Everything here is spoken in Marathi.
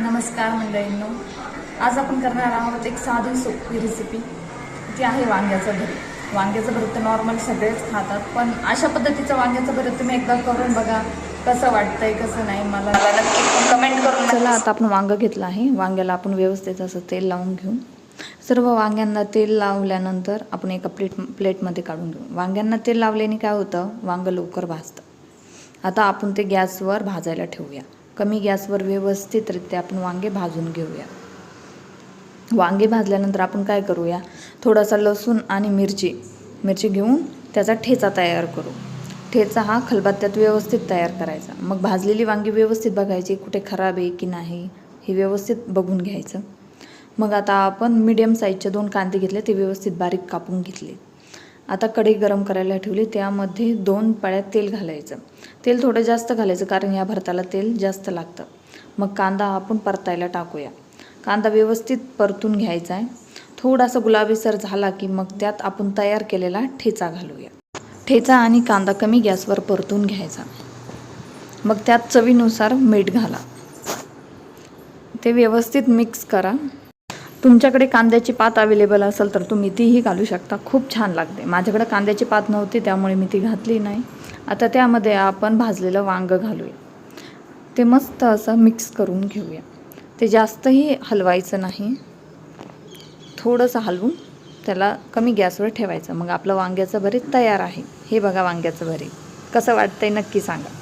नमस्कार मंडळींनो. आज आपण करणार आहोत एक साधी सोपी रेसिपी जी आहे वांग्याचं भरीत. वांग्याचं भरीत तर नॉर्मल सगळेच खातात पण अशा पद्धतीचं वांग्याचं भरीत तुम्ही एकदा करून बघा कसं वाटतंय कसं नाही मला नक्की कमेंट करून चला आता आपण वांगं घेतलं आहे. वांग्याला आपण व्यवस्थित असं तेल लावून घेऊ. सर्व वांग्यांना तेल लावल्यानंतर आपण एका प्लेट प्लेटमध्ये काढून घेऊ. वांग्यांना तेल लावल्याने काय होतं? वांगं लवकर भाजतं. आता आपण ते गॅसवर भाजायला ठेवूया. कमी गॅसवर व्यवस्थितरित्या आपण वांगे भाजून घेऊया. वांगे भाजल्यानंतर आपण काय करूया? थोडासा लसूण आणि मिरची मिरची घेऊन त्याचा ठेचा तयार करू. ठेचा हा खलबत्त्यात व्यवस्थित तयार करायचा. मग भाजलेली वांगी व्यवस्थित बघायची कुठे खराब आहे की नाही हे व्यवस्थित बघून घ्यायचं. मग आता आपण मीडियम साईजचे दोन कांदे घेतले ते व्यवस्थित बारीक कापून घेतले. आता कढई गरम करायला ठेवली त्यामध्ये दोन पाळ्यात तेल घालायचं. तेल थोडं जास्त घालायचं कारण या भरताला तेल जास्त लागतं. मग कांदा आपण परतायला टाकूया. कांदा व्यवस्थित परतून घ्यायचा आहे. थोडासा गुलाबीसर झाला की मग त्यात आपण तयार केलेला ठेचा घालूया. ठेचा आणि कांदा कमी गॅसवर परतून घ्यायचा. मग त्यात चवीनुसार मीठ घाला. ते व्यवस्थित मिक्स करा. तुमच्याकडे कांद्याची पात अवेलेबल असेल तर तुम्ही तीही घालू शकता. खूप छान लागते. माझ्याकडे कांद्याची पात नव्हती त्यामुळे मी ती घातली नाही. आता त्यामध्ये आपण भाजलेलं वांगं घालूया. ते मस्त असं मिक्स करून घेऊया. ते जास्तही हलवायचं नाही. थोडंसं हलवून त्याला कमी गॅसवर ठेवायचं. मग आपलं वांग्याचं भरीत तयार आहे. हे बघा वांग्याचं भरीत. कसं वाटतंय नक्की सांगा.